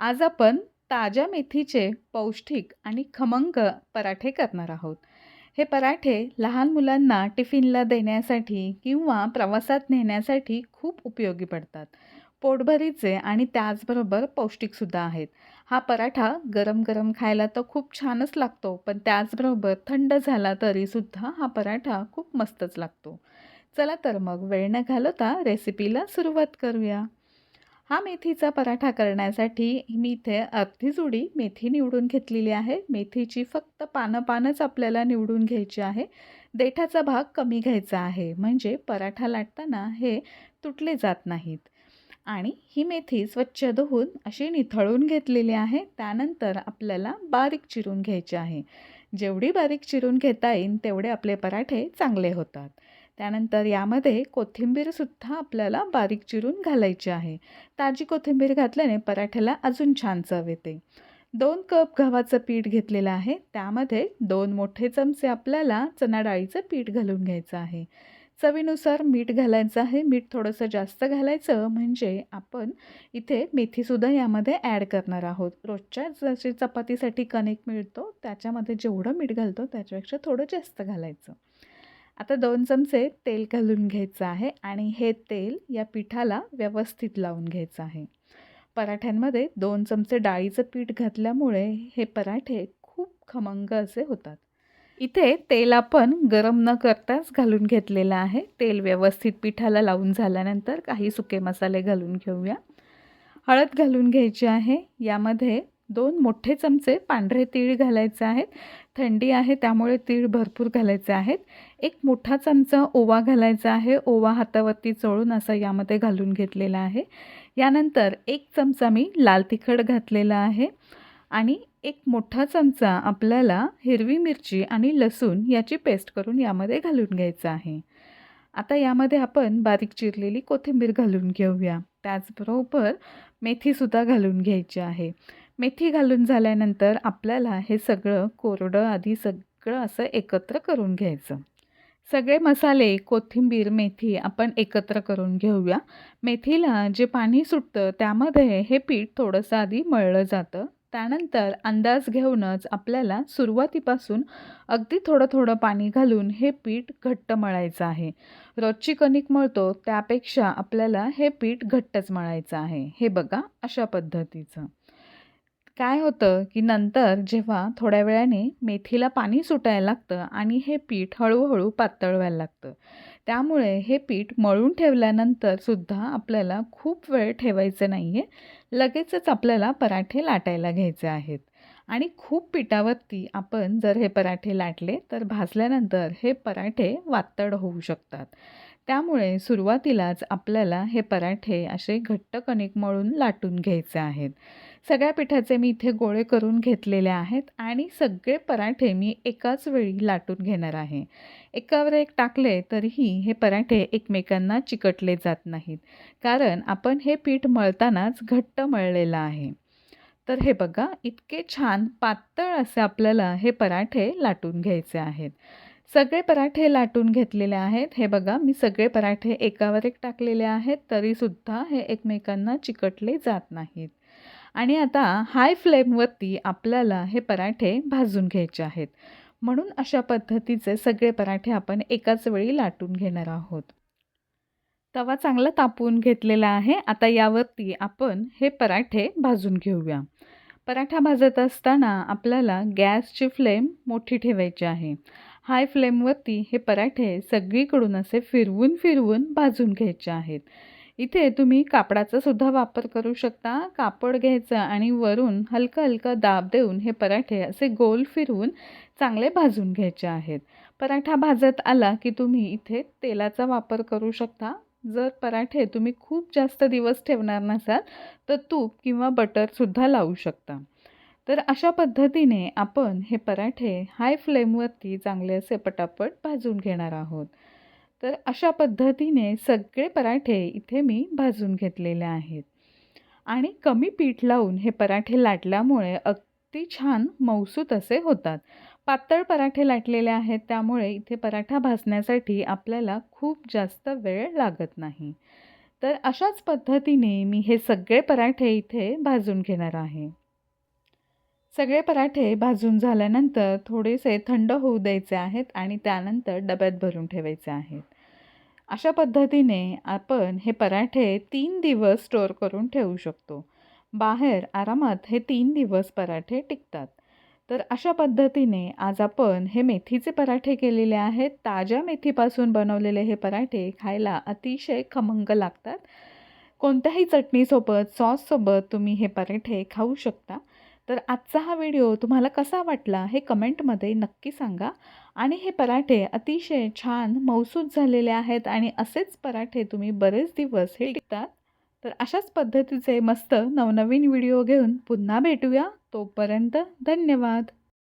आज आपण ताज्या मेथीचे पौष्टिक आणि खमंग पराठे करणार आहोत. हे पराठे लहान मुलांना टिफिनला देण्यासाठी किंवा प्रवासात नेण्यासाठी खूप उपयोगी पडतात. पोटभरीचे आणि त्याचबरोबर पौष्टिकसुद्धा आहेत. हा पराठा गरम गरम खायला तर खूप छानच लागतो पण त्याचबरोबर थंड झाला तरीसुद्धा हा पराठा खूप मस्तच लागतो. चला तर मग वेळ न घालवता रेसिपीला सुरुवात करूया. हा मेथीचा पराठा करण्यासाठी मी इथे अर्धी जुडी मेथी निवडून घेतलेली आहे. मेथीची फक्त पानं पानच आपल्याला निवडून घ्यायची आहे. देठाचा भाग कमी घ्यायचा आहे. म्हणजे पराठा लाटताना हे तुटले जात नाहीत. आणि ही मेथी स्वच्छ धुवून अशी निथळून घेतलेली आहे. त्यानंतर आपल्याला बारीक चिरून घ्यायची आहे. जेवढी बारीक चिरून घेता येईल तेवढे आपले पराठे चांगले होतात. त्यानंतर यामध्ये कोथिंबीरसुद्धा आपल्याला बारीक चिरून घालायची आहे. ताजी कोथिंबीर घातल्याने पराठ्याला अजून छान चव येते. दोन कप गव्हाचं पीठ घेतलेलं आहे. त्यामध्ये दोन मोठे चमचे आपल्याला चणा डाळीचं पीठ घालून घ्यायचं आहे. चवीनुसार मीठ घालायचं आहे. मीठ थोडंसं जास्त घालायचं म्हणजे आपण इथे मेथीसुद्धा यामध्ये ॲड करणार आहोत. रोजच्या जशी चपातीसाठी कणिक मिळतो त्याच्यामध्ये जेवढं मीठ घालतो त्याच्यापेक्षा थोडं जास्त घालायचं. आता दोन चमचे तेल घालून घ्यायचं आहे आणि हे तेल या पिठाला व्यवस्थित लावून घ्यायचं आहे. पराठ्यांमध्ये दोन चमचे डाळीचं पीठ घातल्यामुळे हे पराठे खूप खमंग असे होतात. इथे तेल आपण गरम न करताच घालून घेतलेलं आहे. तेल व्यवस्थित पिठाला लावून झाल्यानंतर काही सुके मसाले घालून घेऊया. हळद घालून घ्यायची आहे. यामध्ये दोन मोठे चमचे पांढरे तीळ घालायचे आहेत. थंडी आहे त्यामुळे तीळ भरपूर घालायचे आहेत. एक मोठा चमचा ओवा घालायचा आहे. ओवा हातावरती चोळून असा यामध्ये घालून घेतलेला आहे. यानंतर एक चमचा मी लाल तिखट घातलेला आहे. आणि एक मोठा चमचा आपल्याला हिरवी मिरची आणि लसूण याची पेस्ट करून यामध्ये घालून घ्यायचं आहे. आता यामध्ये आपण बारीक चिरलेली कोथिंबीर घालून घेऊया. त्याचबरोबर मेथीसुद्धा घालून घ्यायची आहे. मेथी घालून झाल्यानंतर आपल्याला हे सगळं कोरडं आधी सगळं असं एकत्र करून घ्यायचं. सगळे मसाले कोथिंबीर मेथी आपण एकत्र करून घेऊया. मेथीला जे पाणी सुटतं त्यामध्ये हे पीठ थोडंसं आधी मळलं जातं. त्यानंतर अंदाज घेऊनच आपल्याला सुरुवातीपासून अगदी थोडं थोडं पाणी घालून हे पीठ घट्ट मळायचं आहे. रोजची कणिक मळतो त्यापेक्षा आपल्याला हे पीठ घट्टच मळायचं आहे. हे बघा अशा पद्धतीचं. काय होतं की नंतर जेव्हा थोड्या वेळाने मेथीला पाणी सुटायला लागतं आणि हे पीठ हळूहळू पातळ व्हायला लागतं. त्यामुळे हे पीठ मळून ठेवल्यानंतर सुद्धा आपल्याला खूप वेळ ठेवायचं नाही आहे लगेचच आपल्याला पराठे लाटायला घ्यायचे आहेत. आणि खूप पिठावरती आपण जर हे पराठे लाटले तर भाजल्यानंतर हे पराठे वातड होऊ शकतात. त्यामुळे सुरुवातीलाच आपल्याला हे पराठे असे घट्ट कणिक मळून लाटून घ्यायचे आहेत. सगळ्या पिठाचे मी इथे गोळे करून घेतलेले आहेत आणि सगळे पराठे मी एकाच वेळी लाटून घेणार आहे. एकावर एक टाकले तरीही हे पराठे एकमेकांना चिकटले जात नाहीत. कारण आपण हे पीठ मळतानाच घट्ट मळलेलं आहे. तर हे बघा इतके छान पातळ असे आपल्याला हे पराठे लाटून घ्यायचे आहेत. सगळे पराठे लाटून घेतलेले आहेत. हे बघा मी सगळे पराठे एकावर एक टाकलेले आहेत तरीसुद्धा हे एकमेकांना चिकटले जात नाहीत. आणि आता हाय फ्लेमवरती आपल्याला हे पराठे भाजून घ्यायचे आहेत. म्हणून अशा पद्धतीचे सगळे पराठे आपण एकाच वेळी लाटून घेणार आहोत. तवा चांगला तापवून घेतलेला आहे. आता यावरती आपण हे पराठे भाजून घेऊया. पराठा भाजत असताना आपल्याला गॅसची फ्लेम मोठी ठेवायची आहे. हाय फ्लेमवरती हे पराठे सगळीकडून असे फिरवून फिरवून भाजून घ्यायचे आहेत. इथे तुम्ही कापडाचा सुद्धा वापर करू शकता. कापड घ्यायचं आणि वरून हलकं हलकं दाब देऊन हे पराठे असे गोल फिरवून चांगले भाजून घ्यायचे आहेत. पराठा भाजत आला की तुम्ही इथे तेलाचा वापर करू शकता. जर पराठे तुम्ही खूप जास्त दिवस ठेवणार नसाल तर तूप किंवा बटरसुद्धा लावू शकता. तर अशा पद्धतीने आपण हे पराठे हाय फ्लेमवरती चांगले असे पटापट भाजून घेणार आहोत. तर अशा पद्धतीने सगळे पराठे इथे मी भाजून घेतलेले आहेत. आणि कमी पीठ लावून हे पराठे लाटल्यामुळे अगदी छान मौसूत असे होतात. पातळ पराठे लाटलेले आहेत त्यामुळे इथे पराठा भाजण्यासाठी आपल्याला खूप जास्त वेळ लागत नाही. तर अशाच पद्धतीने मी हे सगळे पराठे इथे भाजून घेणार आहे. सगळे पराठे भाजून झाल्यानंतर थोडेसे थंड होऊ द्यायचे आहेत आणि त्यानंतर डब्यात भरून ठेवायचे आहेत. अशा पद्धतीने आपण हे पराठे तीन दिवस स्टोअर करून ठेवू शकतो. बाहेर आरामात हे तीन दिवस पराठे टिकतात. तर अशा पद्धतीने आज आपण हे मेथीचे पराठे केलेले आहेत. ताज्या मेथीपासून बनवलेले हे पराठे खायला अतिशय खमंग लागतात. कोणत्याही चटणीसोबत सॉससोबत तुम्ही हे पराठे खाऊ शकता. तर आजचा हा व्हिडिओ तुम्हाला कसा वाटला हे कमेंटमध्ये नक्की सांगा. आणि हे पराठे अतिशय छान मौसूद झालेले आहेत आणि असेच पराठे तुम्ही बरेच दिवस हे टिकतात. तर अशाच पद्धतीचे मस्त नवनवीन व्हिडिओ घेऊन पुन्हा भेटूया. तोपर्यंत धन्यवाद.